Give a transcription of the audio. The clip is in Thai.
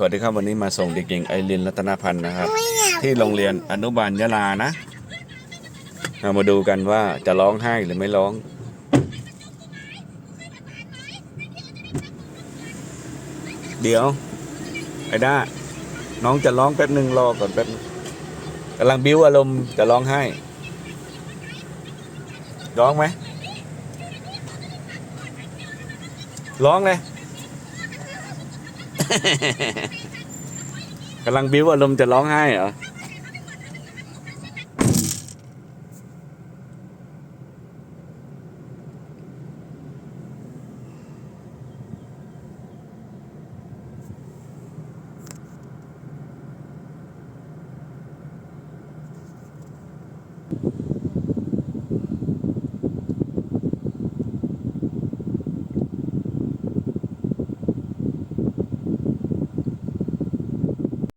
สวัสดีครับวันนี้มาส่งเด็กหญิงไอรินรัตนพันธ์นะครับ ที่โรงเรียนอนุบาลยะลานะเรามาดูกันว่าจะร้องไห้หรือไม่ร้อง เดี๋ยว ไอ้ด้าน้องจะร้องแป๊บหนึ่งรอก่อนแป๊บนึงกำลังบิ้วอารมณ์จะร้องไห้ ร้องไหมร้องเลย กำลังบิ้วอารมณ์จะร้องไห้เหรอ